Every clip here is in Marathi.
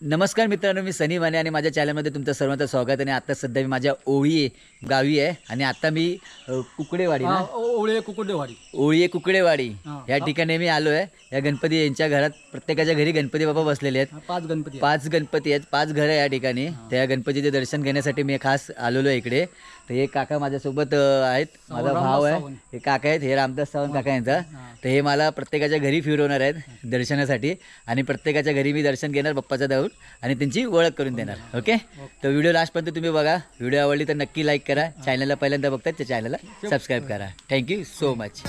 नमस्कार मित्रांनो मी सनी माने आणि माझ्या चॅनलमध्ये तुमचं सर्वांचं स्वागत आणि आता सध्या मी माझ्या ओळी गावी आहे आणि आता मी कुकडेवाडी ना? ओळे कुकुडेवाडी. ओळी कुकडेवाडी. या ठिकाणी मी आलो आहे या गणपती यांच्या घरात प्रत्येकाच्या घरी गणपती बाबा बसलेले आहेत. पाच गणपती पाच गणपती आहेत. पाच घरं आहे या ठिकाणी. त्या गणपतीचे दर्शन घेण्यासाठी मी खास आलेलो आहे इकडे. तर हे काका माझ्यासोबत आहेत. माझा भाव आहे. हे काका आहेत. हे रामदास सावंत काका यांचा. तर हे मला प्रत्येकाच्या घरी फिरवणार आहेत दर्शनासाठी. आणि प्रत्येकाच्या घरी मी दर्शन घेणार बाप्पाचा जाऊन आणि त्यांची ओळख करून देणार. ओके? तर व्हिडिओ लास्टपर्यंत तुम्ही बघा. व्हिडिओ आवडली तर नक्की लाईक करा. चॅनलला पहिल्यांदा बघतात त्या चॅनलला सबस्क्राईब करा. थँक्यू सो मच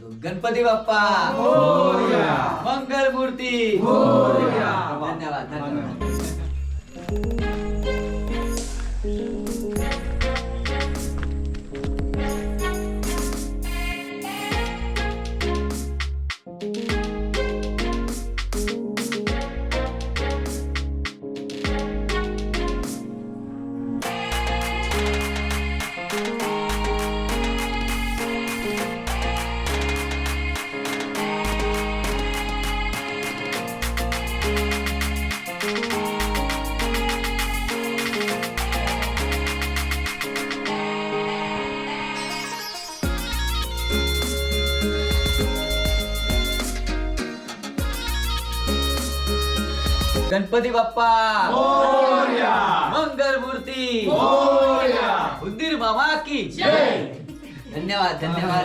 बोलतो गणपती बाप्पा! मंगल मूर्ती धन्यवाद धन्यवाद. गणपती बाप्पा. मंगल मूर्ती. उंदीर मामा की धन्यवाद धन्यवाद.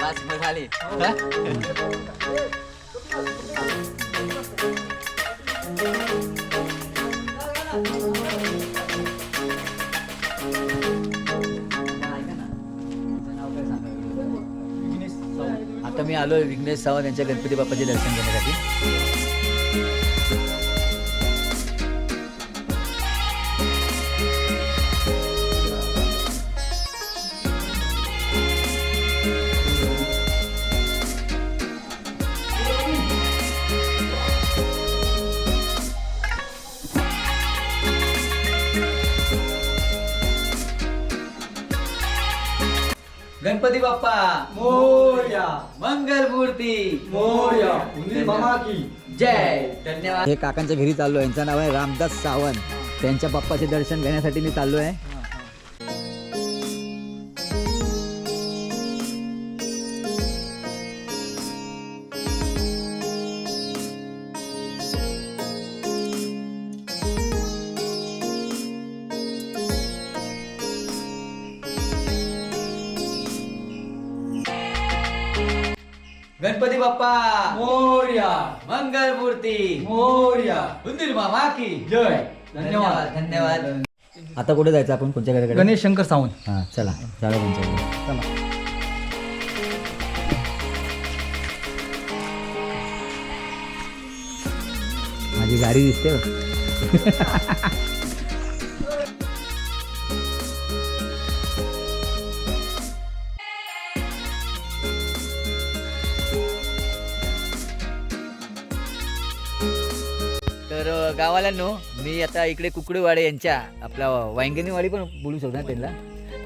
पाच झाले. आता मी आलोय विघ्नेश सावंत यांच्या गणपती बाप्पाचे दर्शन घेण्यासाठी. गणपती बाप्पा! मोर्या. मंगल मूर्ती मोर्या उंदीर मामा की. जय. धन्यवाद. हे काकांच्या घरी चाललो आहे यांचं नाव आहे रामदास सावंत. त्यांच्या बाप्पाचे दर्शन घेण्यासाठी मी चाललो आहे गणपती बाप्पा. मोर्या. मंगल मूर्ती. मोर्या. उंदीर मामा की. जय. धन्यवाद धन्यवाद. आता कुठे जायचं आपण? कोणत्या घराकडे गणेश शंकर सावंत. हा चला. जाऊया त्यांच्याकडे चला. माझी गाडी दिसते गावाला नो मी आता इकडे कुकडेवाडे यांच्या आपला वांगणीवाडी पण बोलू शकतो ना त्यांना.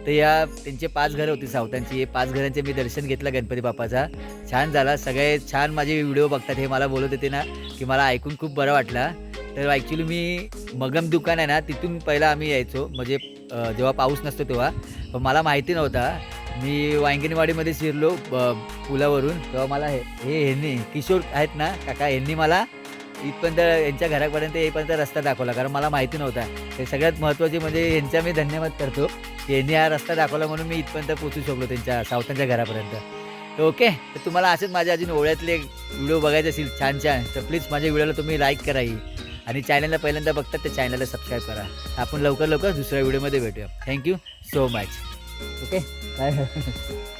तर या त्यांचे पाच घरं होती सावतांची. हे पाच घरांचे मी दर्शन घेतलं गणपती बाप्पाचा. छान झाला. सगळे छान माझे व्हिडिओ बघतात हे मला बोलत होते ना की मला ऐकून खूप बरं वाटला. तर ॲक्च्युली मी मगम दुकान आहे ना तिथून पहिला आम्ही यायचो. म्हणजे जेव्हा पाऊस नसतो तेव्हा. पण मला माहिती नव्हता. मी वांगणीवाडीमध्ये शिरलो ब- पुलावरून. तेव्हा मला हे हे ह्यांनी किशोर आहेत ना काका यांनी मला इथपर्यंत यांच्या घरापर्यंत येईपर्यंत रस्ता दाखवला कारण मला माहिती नव्हता. हे सगळ्यात महत्त्वाचे म्हणजे यांचा मी धन्यवाद करतो. की यांनी हा रस्ता दाखवला म्हणून मी इथपर्यंत पोचू शकलो त्यांच्या सावतांच्या घरापर्यंत. ओके तर तुम्हाला असेच माझ्या अजून ओळ्यातले व्हिडिओ बघायचे असतील छान छान तर प्लीज माझ्या व्हिडिओला तुम्ही लाईक करा ही. आणि चॅनलला पहिल्यांदा बघतात त्या चॅनलला सबस्क्राईब करा. आपण लवकर लवकर दुसऱ्या व्हिडिओमध्ये भेटूया. Thank you so much okay bye